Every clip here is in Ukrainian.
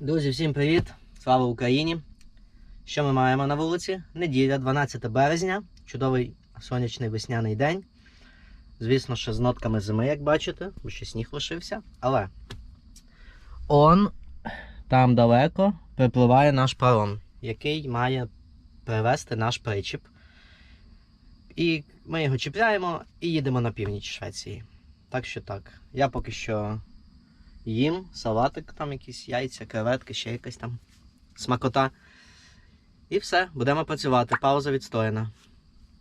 Друзі, всім привіт! Слава Україні! Що ми маємо на вулиці? Неділя, 12 березня, чудовий сонячний весняний день. Звісно, що з нотками зими, як бачите, бо ще сніг лишився. Але он там далеко припливає наш паром, який має привезти наш причіп. І ми його чіпляємо і їдемо на північ Швеції. Так що так. Я поки що їм, салатик, там якісь яйця, креветки, ще якась там смакота. І все, будемо працювати. Пауза відстояна.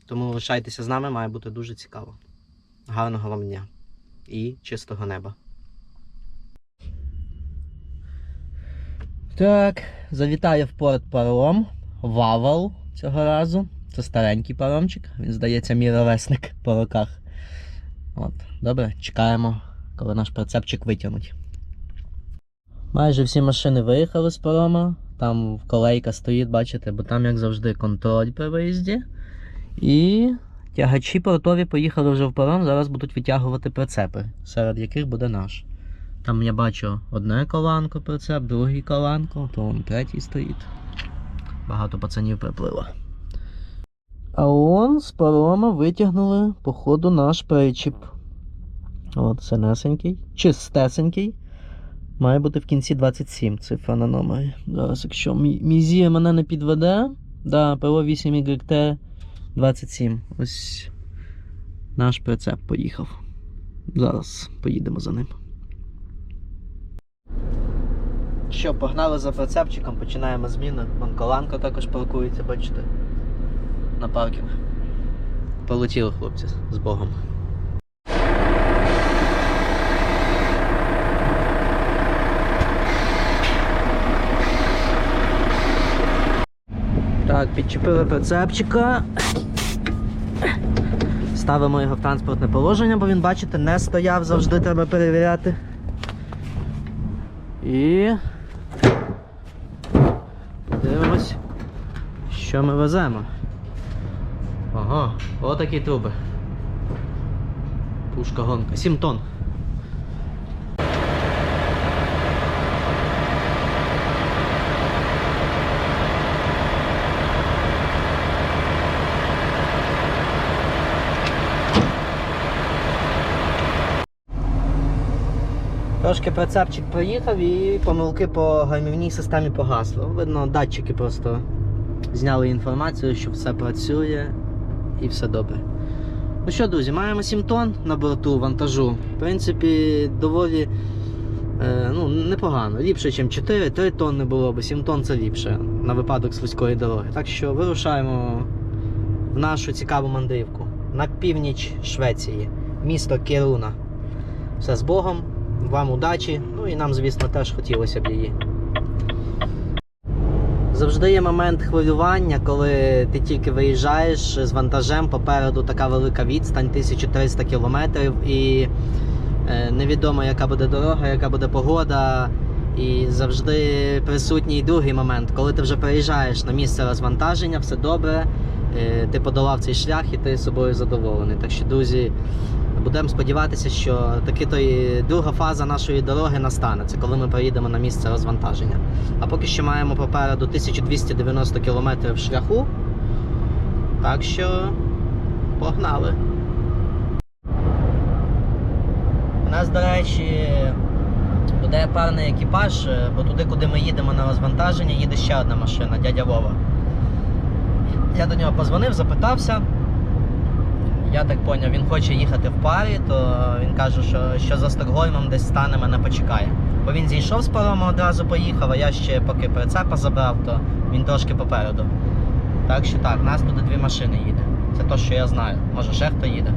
Тому лишайтеся з нами, має бути дуже цікаво. Гарного вам дня і чистого неба. Так, завітаю в порт паром. Вавал цього разу. Це старенький паромчик. Він, здається, мій ровесник по роках. От, добре, чекаємо, коли наш прицепчик витягнуть. Майже всі машини виїхали з парома. Там колейка стоїть, бачите, бо там, як завжди, контроль при виїзді. І тягачі портові поїхали вже в паром, зараз будуть витягувати прицепи, серед яких буде наш. Там я бачу одне коланко прицеп, другий коланко, то вон третій стоїть. Багато пацанів приплило. А он з парома витягнули, походу, наш причіп. От, синесенький, чистесенький. Має бути в кінці 27 цифра на номері. Зараз, якщо мій мене не підведе. Да, ПО 8 YT 27. Ось наш прицеп поїхав. Зараз поїдемо за ним. Що, погнали за прицепчиком, починаємо зміну. Вон коланка також паркується, бачите? На паркінг. Полетіли хлопці з Богом. Так, підчепили прицепчика. Ставимо його в транспортне положення, бо він, бачите, не стояв, завжди треба перевіряти. І. Подивимось, що ми веземо. Ага, отакі труби. Пушка гонка. 7 тонн. Трошки прицепчик проїхав і помилки по гальмівній системі погасли. Видно, датчики просто зняли інформацію, що все працює і все добре. Ну що, друзі, маємо 7 тонн на борту вантажу. В принципі, доволі е, ну, непогано. Ліпше, ніж 4, 3 тонни було б, 7 тонн це ліпше на випадок слизької дороги. Так що вирушаємо в нашу цікаву мандрівку на північ Швеції, місто Керуна. Все з Богом, вам удачі, ну і нам, звісно, теж хотілося б її. Завжди є момент хвилювання, коли ти тільки виїжджаєш з вантажем, попереду така велика відстань, 1300 кілометрів, і е, невідомо, яка буде дорога, яка буде погода. І завжди присутній другий момент, коли ти вже приїжджаєш на місце розвантаження, все добре, е, ти подолав цей шлях і ти собою задоволений. Так що, друзі, будемо сподіватися, що таки то друга фаза нашої дороги настане. Це коли ми приїдемо на місце розвантаження. А поки що маємо попереду 1290 км шляху. Так що погнали. У нас, до речі, буде парний екіпаж, е, бо туди, куди ми їдемо на розвантаження, їде ще одна машина, дядя Вова. Я до нього позвонив, запитався. Я так поняв, він хоче їхати в парі, то він каже, що, що за Стокгольмом десь стане мене почекає. Бо він зійшов з парома, одразу поїхав, а я ще поки прицепа забрав, то він трошки попереду. Так що так, нас туди дві машини їде. Це то, що я знаю. Може ще хто їде.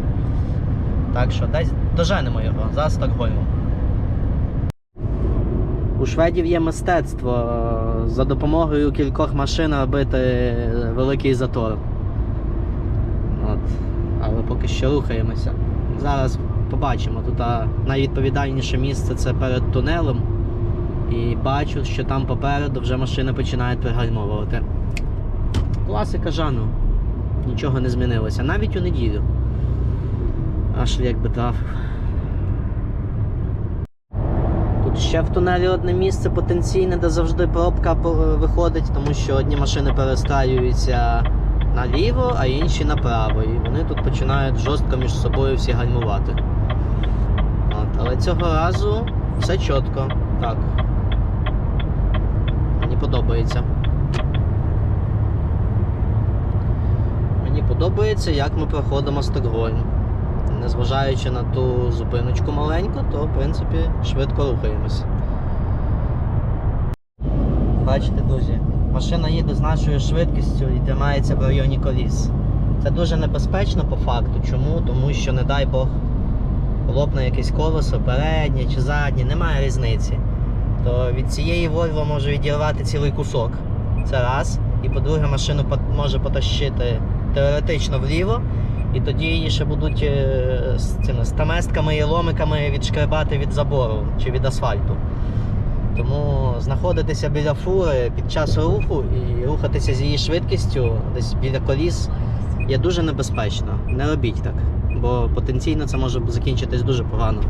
Так що десь доженемо його за Стокгольмом. У шведів є мистецтво е, за допомогою кількох машин робити великий затор. Але поки що рухаємося. Зараз побачимо. Тут найвідповідальніше місце це перед тунелем. І бачу, що там попереду вже машини починають пригальмовувати. Класика жанру. Нічого не змінилося. Навіть у неділю. Аж як би трафив. Тут Ще в тунелі одне місце потенційне, де завжди пробка виходить, тому що одні машини перестраюються наліво, а інші направо. І вони тут починають жорстко між собою всі гальмувати. От, але цього разу все чітко. Так. Мені подобається. Мені подобається, як ми проходимо Стокгольм. Незважаючи на ту зупиночку маленьку, то в принципі швидко рухаємось. Бачите, друзі, машина їде з нашою швидкістю і тримається в районі коліс. Це дуже небезпечно по факту. Чому? Тому що, не дай Бог, лопне якесь колесо, переднє чи заднє, немає різниці. То від цієї Volvo може відірвати цілий кусок. Це раз. І по-друге, машину може потащити теоретично вліво, і тоді її ще будуть е, з цими стаместками і ломиками відшкребати від забору чи від асфальту. Тому знаходитися біля фури під час руху і рухатися з її швидкістю десь біля коліс є дуже небезпечно. Не робіть так, бо потенційно це може закінчитись дуже погано.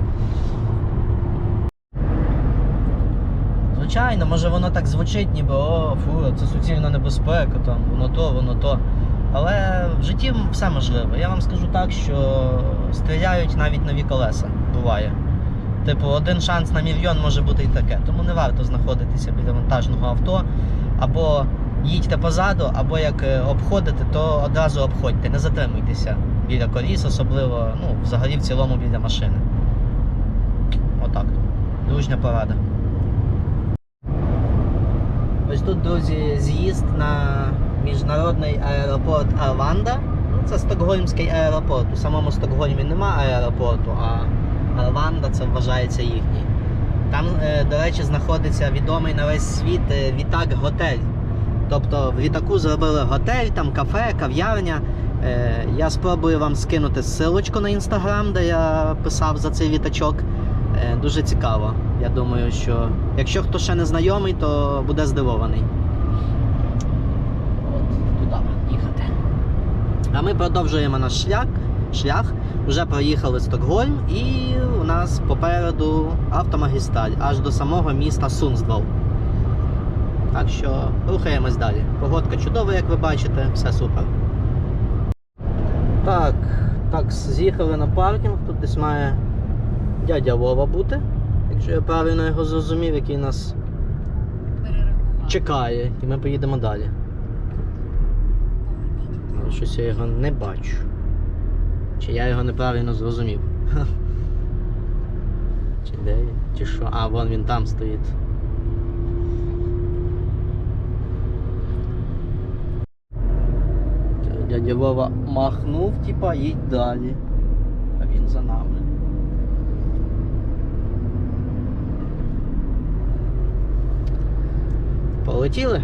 Звичайно, може воно так звучить, ніби о, фу, це суцільна небезпека, там, воно то, воно то. Але в житті все можливо. Я вам скажу так, що стріляють навіть нові колеса. Буває. Типу, один шанс на мільйон може бути і таке. Тому не варто знаходитися біля вантажного авто. Або їдьте позаду, або як е, обходите, то одразу обходьте. Не затримуйтеся біля коліс, особливо, ну, взагалі в цілому біля машини. Отак. Дружня порада. Ось тут, друзі, з'їзд на міжнародний аеропорт Арванда. Ну, це Стокгольмський аеропорт. У самому Стокгольмі нема аеропорту, а Арванда це вважається їхній. Там, е, до речі, знаходиться відомий на весь світ е, літак-готель. Тобто в літаку зробили готель, там кафе, кав'ярня. Е, Я спробую вам скинути ссылочку на інстаграм, де я писав за цей літачок. Е, Дуже цікаво. Я думаю, що якщо хто ще не знайомий, то буде здивований. От, туди їхати. А ми продовжуємо наш шлях. шлях. Вже проїхали Стокгольм і у нас попереду автомагістраль аж до самого міста Сунздвал. Так що рухаємось далі. Погодка чудова, як ви бачите, все супер. Так, так, з'їхали на паркінг. Тут десь має дядя Вова бути, якщо я правильно його зрозумів, який нас чекає, і ми поїдемо далі. Щось я його не бачу. Чи я його неправильно зрозумів? Чи де він? Чи що? А, вон він там стоїть. Дядя Вова махнув, типа, їдь далі. А він за нами. Полетіли?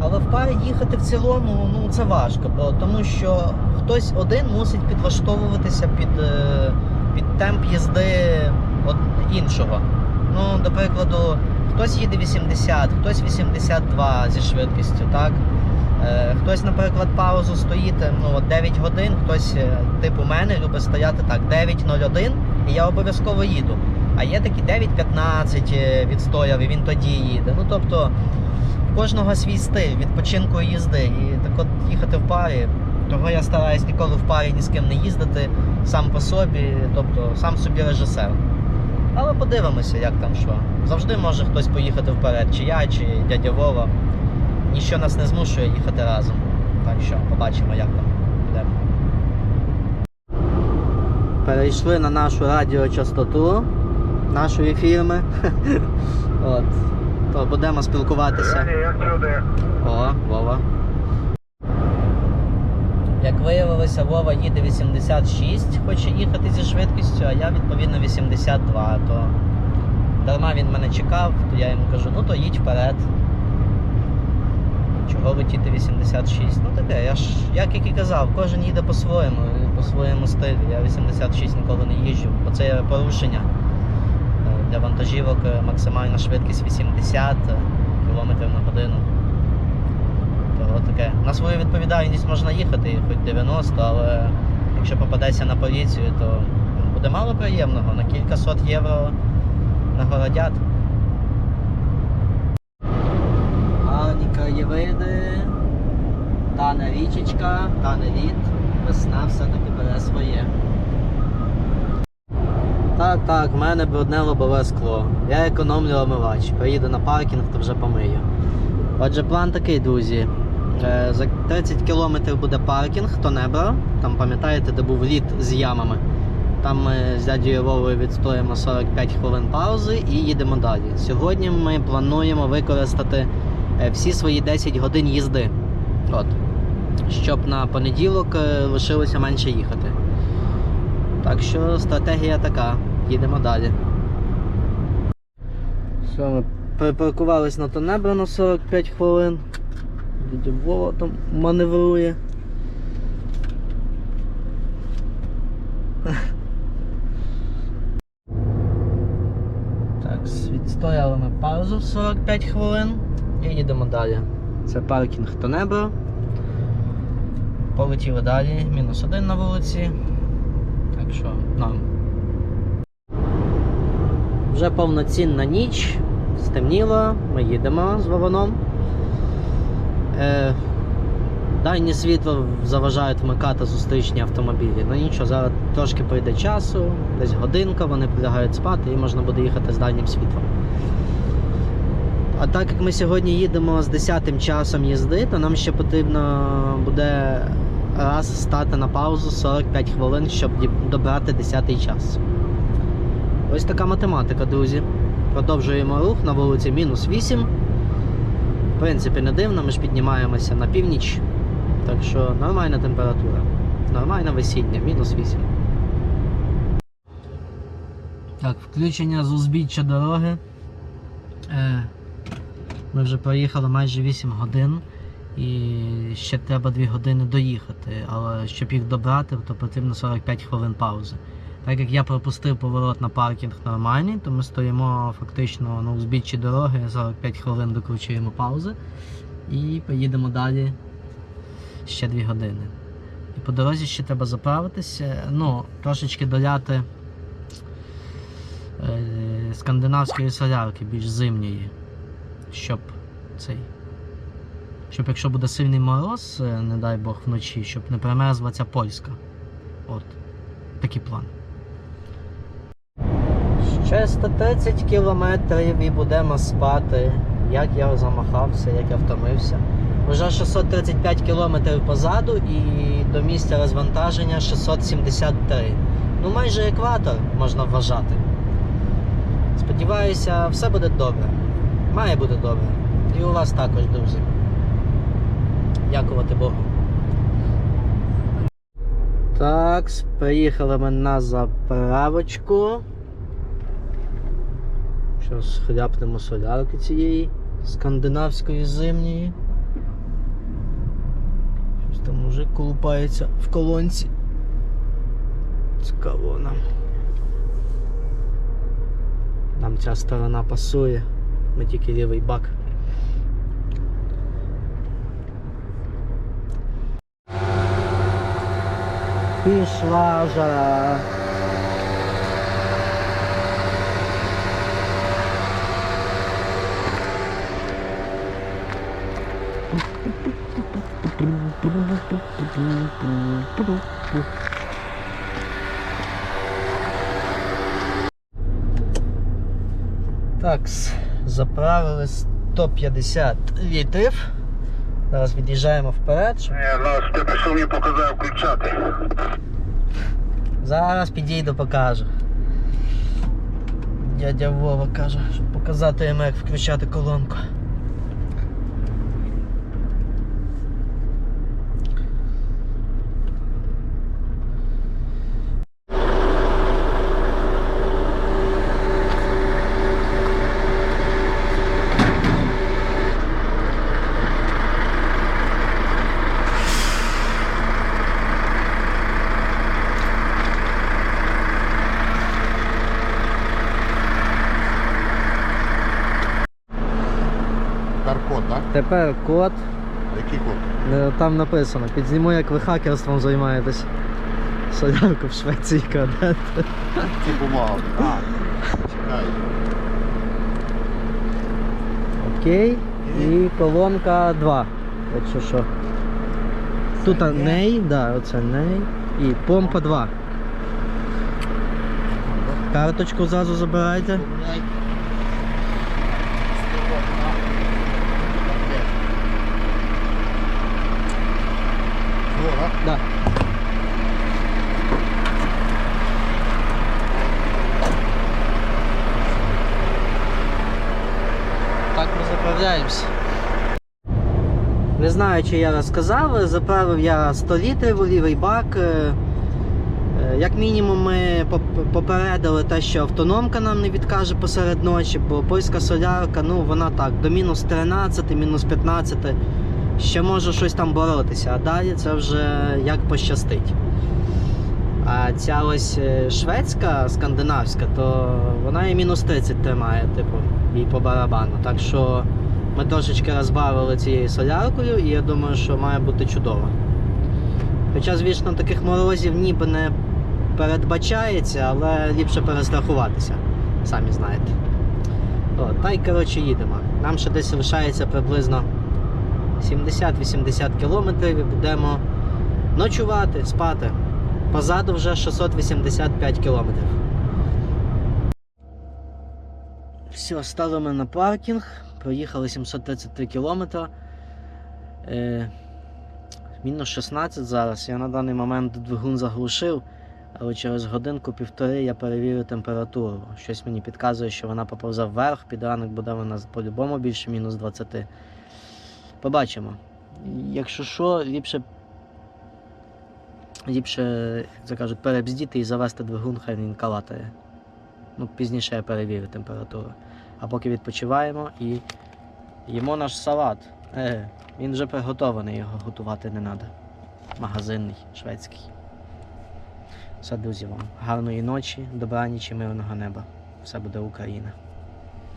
Але в парі їхати в цілому ну, це важко, бо, тому що хтось один мусить підлаштовуватися під, е, під темп їзди іншого. Ну, до прикладу, хтось їде 80, хтось 82 зі швидкістю, так? Е, Хтось, наприклад, паузу стоїть ну, 9 годин, хтось, е, типу мене, любить стояти так, 9.01, і я обов'язково їду. А є такі 9.15 е, відстояв, і він тоді їде. Ну, тобто, в кожного свій стиль відпочинку і їзди. І так от їхати в парі. Того я стараюсь ніколи в парі ні з ким не їздити сам по собі, тобто сам собі режисер. Але подивимося, як там що. Завжди може хтось поїхати вперед, чи я, чи дядя Вова. Ніщо нас не змушує їхати разом. Так що побачимо, як там буде. Перейшли на нашу радіочастоту нашої фірми. От. То будемо спілкуватися. Як люди? О, Вова. Як виявилося, Вова їде 86, хоче їхати зі швидкістю, а я відповідно 82. То дарма він мене чекав, то я йому кажу, ну то їдь вперед. Чого летіти 86? Ну таке, я ж, як і казав, кожен їде по-своєму, по своєму стилі. Я 86 ніколи не їжджу, бо це є порушення. Е, Для вантажівок е, максимальна швидкість 80 км на годину. Таке. На свою відповідальність можна їхати, хоч 90, але якщо попадеться на поліцію, то буде мало приємного, на кілька сот євро нагородять. Гарні краєвиди, тане річечка, тане лід, весна все-таки бере своє. Так, так, в мене брудне лобове скло. Я економлю омивач. Приїду на паркінг, то вже помию. Отже, план такий, друзі. Е, За 30 кілометрів буде паркінг, хто не. Там пам'ятаєте, де був лід з ямами. Там ми з дядьою Вовою відстоїмо 45 хвилин паузи і їдемо далі. Сьогодні ми плануємо використати е, всі свої 10 годин їзди. От. Щоб на понеділок е, лишилося менше їхати. Так що стратегія така. Їдемо далі. Що, ми припаркувались на Тонебро на 45 хвилин. Дядя Вова там маневрує. Так, відстояли ми паузу 45 хвилин і їдемо далі. Це паркінг Тонебро. Полетіли далі, мінус один на вулиці. Так що, норм. Вже повноцінна ніч, стемніло, ми їдемо з Вованом. Е, світло заважають вмикати зустрічні автомобілі. Ну нічого, зараз трошки прийде часу, десь годинка, вони прилягають спати і можна буде їхати з дальнім світлом. А так як ми сьогодні їдемо з 10 часом їзди, то нам ще потрібно буде раз стати на паузу 45 хвилин, щоб добрати 10 час. Ось така математика, друзі. Продовжуємо рух на вулиці мінус 8. Принципі, не дивно, ми ж піднімаємося на північ. Так що нормальна температура. Нормальне весіння, мінус 8. Так, включення з узбіччя дороги. Е, ми вже проїхали майже 8 годин. І ще треба 2 години доїхати. Але щоб їх добрати, то потрібно 45 хвилин паузи. Так як я пропустив поворот на паркінг нормальний, то ми стоїмо фактично на узбіччі дороги, 45 хвилин докручуємо паузи і поїдемо далі ще 2 години. І по дорозі ще треба заправитися, ну, трошечки доляти е, скандинавської солярки, більш зимньої, щоб цей. Щоб якщо буде сильний мороз, е, не дай Бог вночі, щоб не примерзла ця польська. От. Такий план. Ще 130 кілометрів і будемо спати. Як я замахався, як я втомився. Вже 635 кілометрів позаду і до місця розвантаження 673. Ну майже екватор можна вважати. Сподіваюся, все буде добре. Має бути добре. І у вас також, друзі. Дякувати Богу. Так, приїхали ми на заправочку. Зараз хляпнемо солярки цієї скандинавської зимньої. Щось там мужик колупається в колонці. Цікаво нам. Нам ця сторона пасує. Ми тільки лівий бак. Пішла жара. Так, заправили 150 літрів. Зараз від'їжджаємо вперед. щоб- зараз ти пішов мені показав включати. Зараз підійду, покажу. Дядя Вова каже, щоб показати йому, як включати колонку. Каркод, так? Тепер код. Який код? Е, Там написано, підзніму, як ви хакерством займаєтесь. солярку в Швеції крадете. Ці бумаги. А, чекай. Окей. І колонка 2. Якщо що. Тут ней, да, оце ней. І помпа 2. Карточку зразу забирайте. Поміняй. О, да? Так ми заправляємося. Не знаю, чи я розказав, заправив я 100 літрів у лівий бак. Е, е, Як мінімум, ми попередили те, що автономка нам не відкаже посеред ночі, бо польська солярка, ну вона так, до мінус 13, мінус 15 ще може щось там боротися, а далі це вже як пощастить. А ця ось е, шведська, скандинавська, то вона і мінус 30 тримає, типу, і по барабану. Так що ми трошечки розбавили цією соляркою, і я думаю, що має бути чудово. Хоча, звісно, таких морозів ніби не передбачається, але ліпше перестрахуватися, самі знаєте. От, та й коротше їдемо. Нам ще десь лишається приблизно 70-80 кілометрів і будемо ночувати, спати. Позаду вже 685 кілометрів. Все, стали ми на паркінг. Проїхали 733 кілометри. Е, мінус 16 зараз. Я на даний момент двигун заглушив, але через годинку-півтори я перевірю температуру. Щось мені підказує, що вона поповза вверх, під ранок буде вона по-любому більше мінус 20. Побачимо. Якщо що, ліпше, ліпше, як кажуть, перебздіти і завести двигун, хай він калатає. Ну, пізніше я перевірю температуру. А поки відпочиваємо і їмо наш салат. Е, він вже приготований, його готувати не треба. Магазинний, шведський. Все, друзі, вам гарної ночі, добраніч і мирного неба. Все буде Україна.